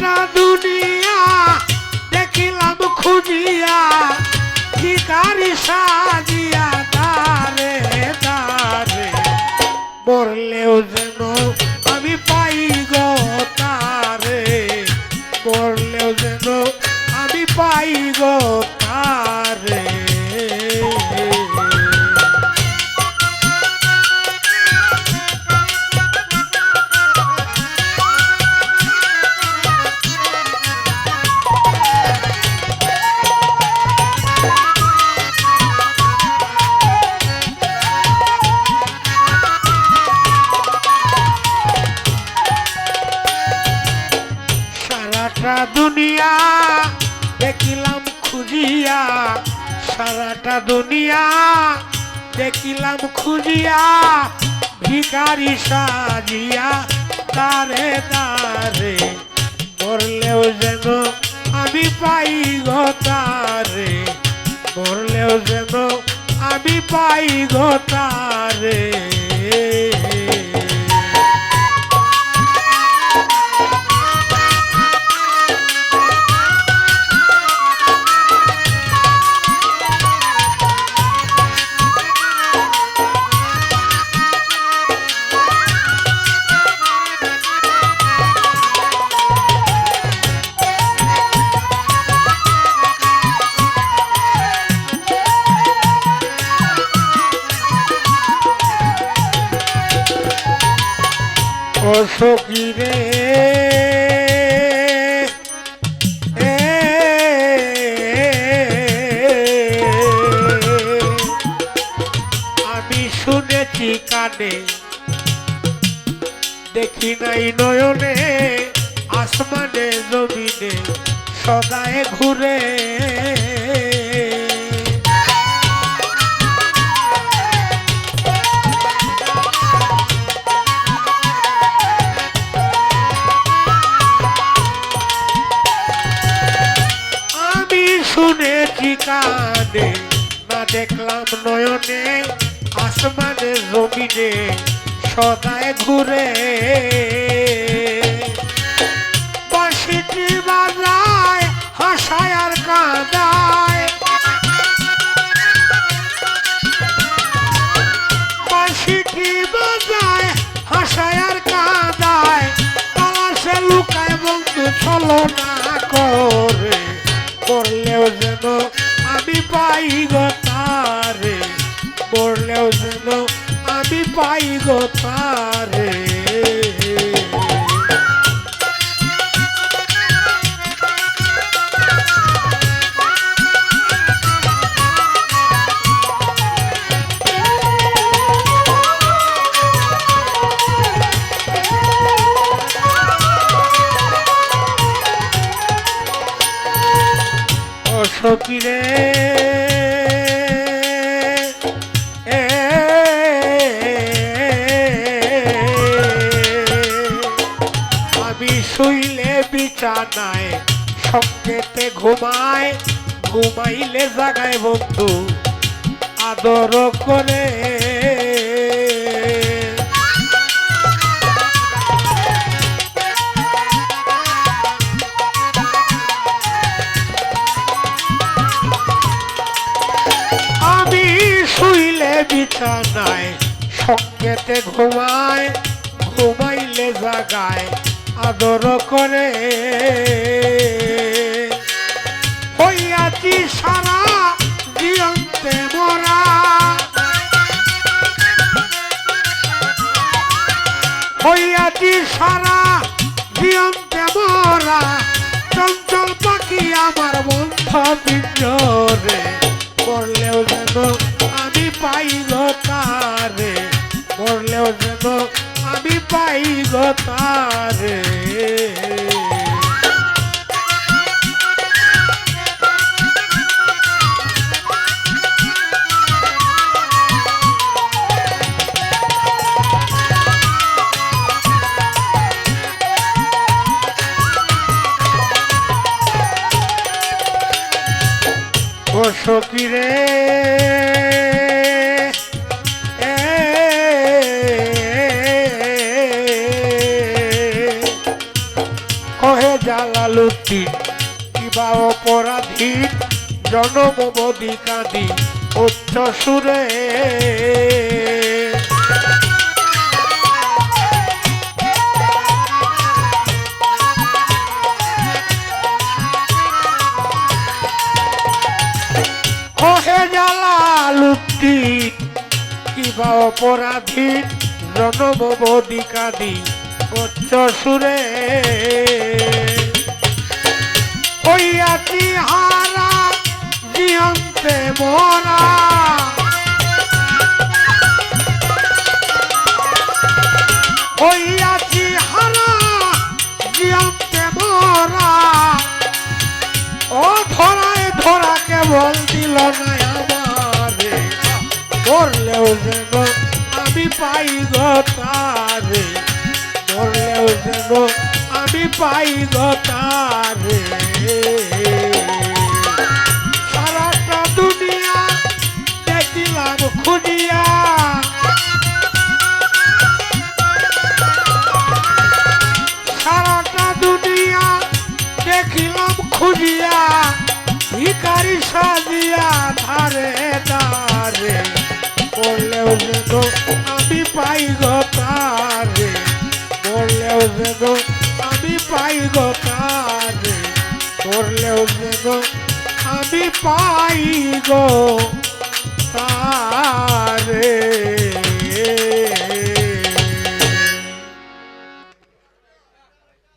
সারাটা দুনিয়া দেখিলাম খুঁজিয়া ভিকারি সাজিয়া তারে তারে। মরলেও যেন আমি পাই গো তারে। মরলেও যেন আমি পাই গো সারাটা দুনিয়া, দেখিলাম খুঁজিয়া ভিকারি সাজিয়া, তারে তারে মরলেও যেন আমি পাই গো তারে মরলেও যেন আমি পাই গো তারে। সখী রে আমি শুনেছি কানে দেখি নাই নয়নে আসমানে জমিনে সদায় ঘুরে। কানে, না দেখলাম নয়নে, আসমানে জমিনে, সদায় ঘুরে। বাঁশিটি বাজায়, হাসায় আর কাঁদায়। বাঁশিটি বাজায়, হাসায় আর কাঁদায়। তালাশে লুকায় বন্ধু চলো করে, করলেও যেন আমি পাই গো তারে করলেও যেন আমি পাই গো ও সখী রে এ, আমি শুইলে বিছানায় সঙ্গেতে ঘুমায় ঘুমাইলে জাগায় বন্ধু আদর করে। সঙ্গেতে ঘুমায়, ঘুমাইলে জাগায় আদর করে। হইয়াছি সারা জিয়ন্তে মরা। হইয়াছি সারা জিয়ন্তে মরা। চঞ্চল পাখি আমার বন্ধ পিঞ্জরে পাই গো তারে। কহে জালালুদ্দিন কিবা অপরাধী? জনমবদি কাঁদি উচ্চ সুরে। জালালুদ্দিন কিবা অপরাধী? জনমবদি কাঁদি উচ্চ সুরে। হইয়াছি হারা, জিয়ন্তে মরা। হইয়াছি হারা, জিয়ন্তে মরা। ও ধরায় ধরা কেবল দিল না আমারে। মরলেও যেন আমি পাই গো তারে। মরলেও যেন আমি পাই গো যেন আমি পাই গো তারে বললেও যেন আমি পাই গো তারে।